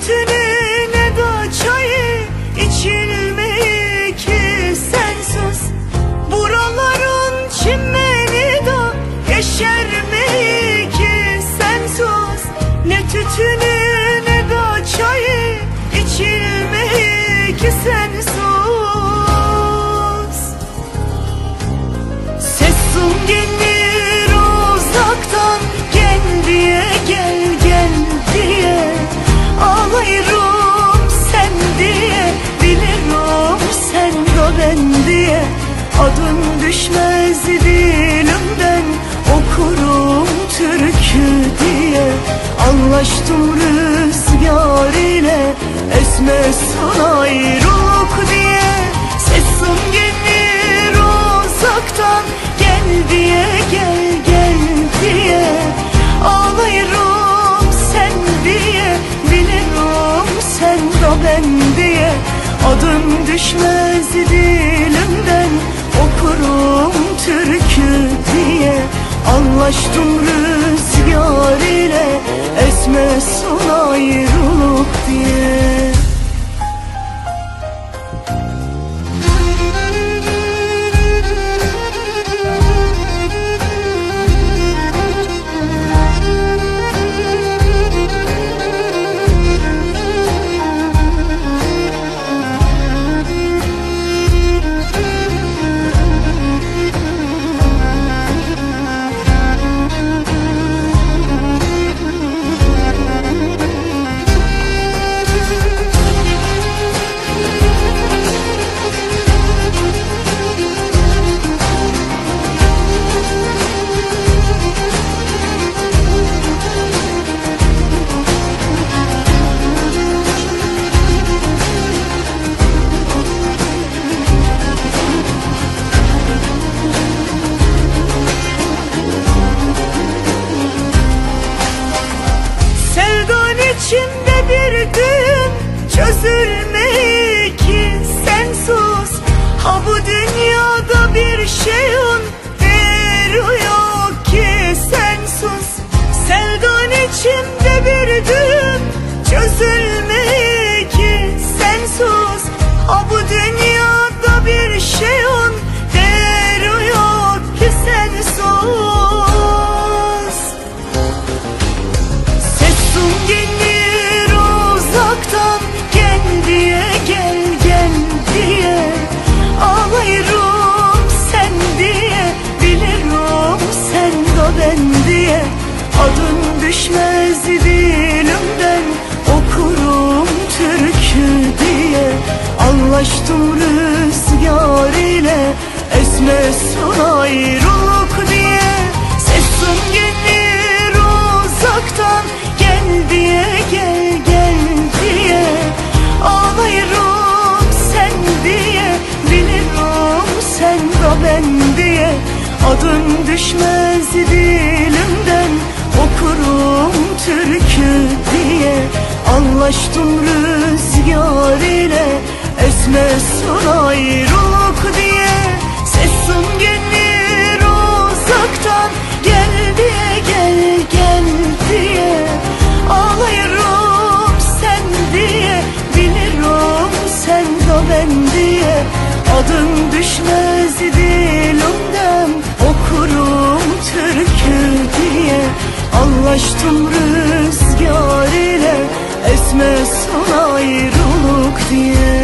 Sütünü ne de çayı içilmeyi ki sensiz. Buraların çimeni de yeşermeyi ki sensiz? Ne tütünü ne de çayı içilmeyi ki sensiz. Sesim geliyor. Anlaştım rüzgar ile Esmesin ayrılık diye. Sesim gelir uzaktan Gel diye gel gel diye. Ağlayırım sen diye Bilirim sen de ben diye. Adın düşmez dilimden Okurum türkü diye. Anlaştım rüzgar içimde bir gün çözülmeyi ki sen sus. Ha bu dünyada bir şeyin değeri Anlaştım rüzgar ile Esmesin ayrılık diye. Sesim gelir uzaktan Gel diye gel gel diye. Ağlayırım sen diye Bilirim sen de ben diye. Adın düşmez dilimden Okurum türkü diye. Anlaştım rüzgar ile Esmesin ayrılık diye Sesim gelir uzaktan. Gel diye gel gel diye Ağlayırım sen diye. Bilirim sen de ben diye Adın düşmez dilimden. Okurum türkü diye Anlaştım rüzgar ile. Esmesin ayrılık diye